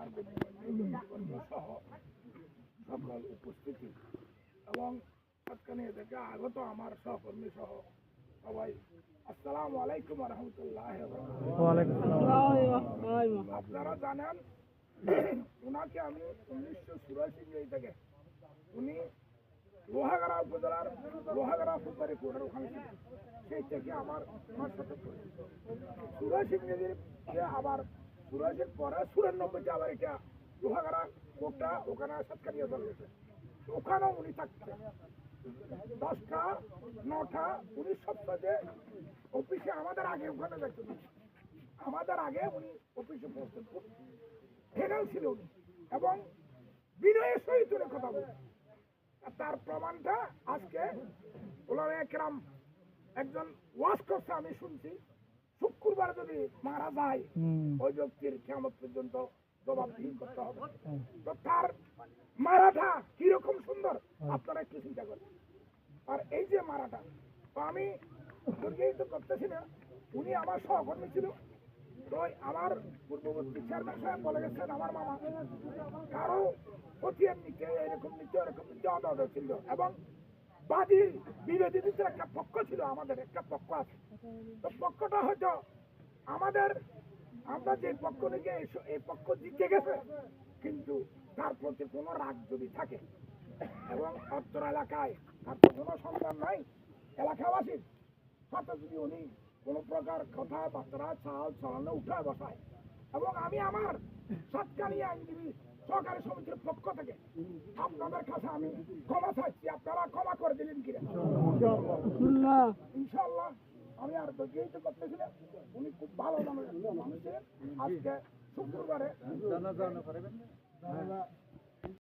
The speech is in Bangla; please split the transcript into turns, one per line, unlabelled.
কর্মী সহ সকল উপস্থিতি এবং সাতকানি থেকে আগত আমার সহকর্মী সহ সবাই আসসালামু আলাইকুম রহমতুল্লাহ আপনারা জানেন ওনাকে আমি উনিশশো চুরাশি থেকে, উনি লোহাগাড়া উপজেলার, লোহাগাড়া ফুলবাড়ি কোর্টের ওখানে। সেই থেকে আমার আমার সাথে চুরাশি আবার চুরাশির পরে চুরানব্বইতে আবার এটা লোহাগাড়া কোর্টটা ওখানে সাতকানিয়া দল গেছে। ওখানেও উনি থাকতেন। দশটা, নটা, উনি সপ্তাহে অফিসে আমাদের আগে ওখানে যাইতেন। আমাদের আগে উনি অফিসে পৌঁছতেন। ফেরাল ছিল উনি। এবং বিনয়ের সহিত উনি কথা বলতেন। আর তার প্রমাণটা আজকে ওলামা একরাম একজন ওয়াশ করছে, আমি শুনছি। শুক্রবার যদি মারা যায় ওই ব্যক্তির কেমন পর্যন্ত জবাবদিহি করতে হবে। তো তার মারাটা কীরকম সুন্দর আপনারা একটু চিন্তা করেন। আর এই যে মারাটা তো আমি তো করতেছি না উনি আমার সহকর্মী ছিল। তো আমার পূর্ববর্তী চেয়ারম্যান সাহেব বলে গেছেন আমার মামা কারও খতিয়ান নিতে এরকম নিতে এরকম নিতে অদাদ ছিল এবং বাদী বিরোধীদের একটা পক্ষ আমাদের একটা পক্ষ আছে। তো পক্ষটা হয়তো আমাদের, আমরা যে পক্ষ এস- এই পক্ষ জিতে গেছে, কিন্তু তার প্রতি কোনো রাগ যদি থাকে, এবং অত্তর এলাকায় তার তো কোনো সন্তান নাই এলাকাবাসীর সাথে যদি উনি কোনো প্রকার কথাবার্তা, চাল চালানো, উঠায় বসায়, এবং আমি আমার সৎকারী আইনজীবী সহকারী সমিতির পক্ষ থেকে আপনাদের কাছে আমি ক্ষমা চাচ্ছি আপনারা ক্ষমা ইনশাল্লাহ আমি আর ধৈর্য করতেছি না। উনি খুব ভালো মানুষ। ছিলেন। আজকে শুক্রবারে।